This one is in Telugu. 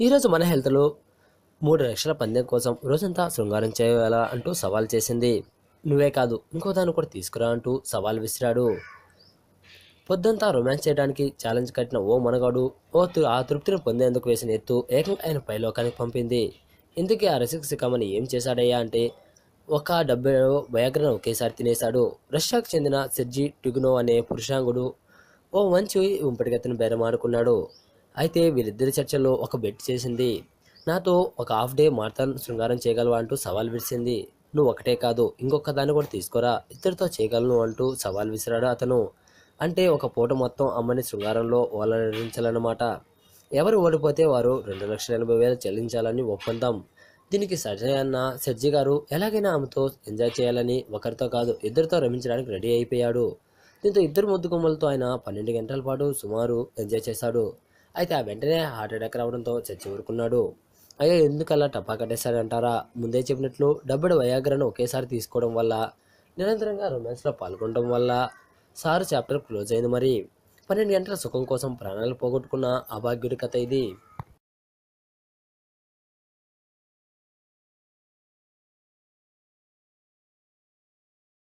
ఈరోజు మన హెల్త్లో మూడు లక్షల పందెం కోసం రోజంతా శృంగారం చేయాలా అంటూ సవాల్ చేసింది. నువ్వే కాదు ఇంకో దాన్ని కూడా తీసుకురా అంటూ సవాల్ విసిరాడు. పొద్దంతా రొమాన్స్ చేయడానికి ఛాలెంజ్ కట్టిన ఓ మనగాడు ఓ ఆ తృప్తిని పొందేందుకు వేసిన ఎత్తు ఏకంగా ఆయన పైలోకానికి పంపింది. ఇందుకే ఆ రసిక సికామని ఏం చేశాడయ్యా అంటే ఒక డబ్బు వయాగ్రను ఒకేసారి తినేశాడు. రష్యాకు చెందిన సెర్జీ టిగునో అనే పురుషాంగుడు ఓ మంచి ఉంపటిగతను బేరమాడుకున్నాడు. అయితే వీరిద్దరి చర్చల్లో ఒక బెట్ చేసింది. నాతో ఒక హాఫ్ డే మార్థాన్ శృంగారం చేయగలవా అంటూ సవాల్ విడిసింది. నువ్వు ఒకటే కాదు ఇంకొక దాన్ని కూడా తీసుకురా ఇద్దరితో చేయగలను అంటూ సవాల్ విసిరాడు అతను. అంటే ఒక పూట మొత్తం అమ్మని శృంగారంలో ఓలరించాలన్నమాట. ఎవరు ఓడిపోతే వారు రెండు లక్షల ఎనభై వేలు చెల్లించాలని ఒప్పందం. దీనికి సజయ్ అన్న సెర్జీ గారు ఎలాగైనా ఆమెతో ఎంజాయ్ చేయాలని ఒకరితో కాదు ఇద్దరితో రమించడానికి రెడీ అయిపోయాడు. దీంతో ఇద్దరు ముద్దుగుమ్మలతో ఆయన పన్నెండు గంటల పాటు సుమారు ఎంజాయ్ చేశాడు. అయితే ఆ వెంటనే హార్ట్ అటాక్ రావడంతో చచ్చి ఊరుకున్నాడు. అయ్యో ఎందుకు అలా టపా కట్టేశాడంటారా? ముందే చెప్పినట్లు డబ్బుడు వయాగ్రను ఒకేసారి తీసుకోవడం వల్ల నిరంతరంగా రొమాన్స్లో పాల్గొనడం వల్ల సారు చాప్టర్ క్లోజ్ అయింది మరి. పన్నెండు గంటల సుఖం కోసం ప్రాణాలు పోగొట్టుకున్న అభాగ్యుడి కథ ఇది.